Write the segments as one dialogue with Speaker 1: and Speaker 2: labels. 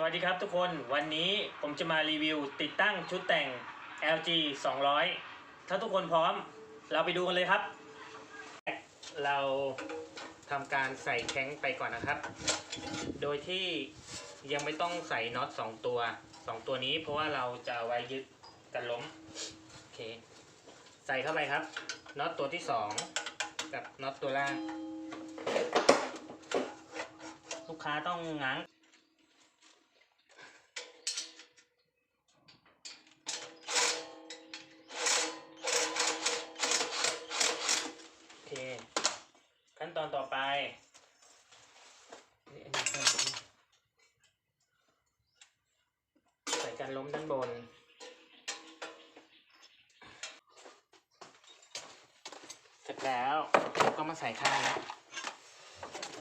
Speaker 1: สวัสดีครับทุกคนวันนี้ผมจะมารีวิวติดตั้งชุดแต่ง LG 200 ถ้าทุกคนพร้อมเราไปดูกันเลยครับ เราทำการใส่แข้งไปก่อนนะครับ โดยที่ยังไม่ต้องใส่น็อต2ตัว 2 ตัวนี้เพราะว่าเราจะไว้ยึดกันล้มโอเคใส่เข้าไปครับน็อตตัวที่ 2 กับน็อตตัวล่าง ลูกค้าต้องง้าง ตอนต่อไปนี่อันนี้ใส่ใส่การล้มด้านบน เสร็จแล้วเราก็มาใส่ข้างนี้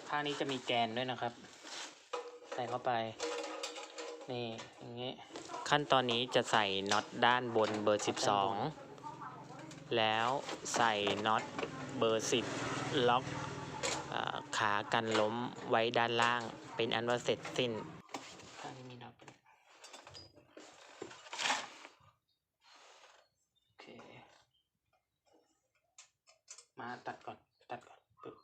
Speaker 1: ข้างนี้จะมีแกนด้วยนะครับ ใส่เข้าไป นี่ อย่างนี้ ขั้นตอนนี้จะใส่น็อตด้านบนเบอร์ 12 แล้วใส่น็อตเบอร์ 10 ล็อกอา ขากันล้มไว้ด้านล่าง เป็นอันว่าเสร็จสิ้นข้างนี้มีน็อตโอเคมาตัดก่อนตัดก่อนปึ๊บ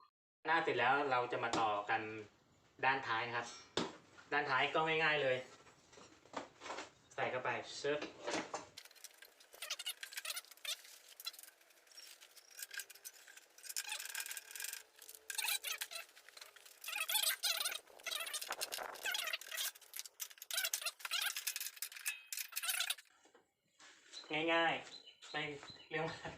Speaker 1: หน้าเสร็จแล้วเราจะมาต่อกันด้านท้ายนะครับ ด้านท้ายก็ง่ายๆเลย ใส่เข้าไปเชิบ ง่ายๆ ไม่เรื่องมากครับ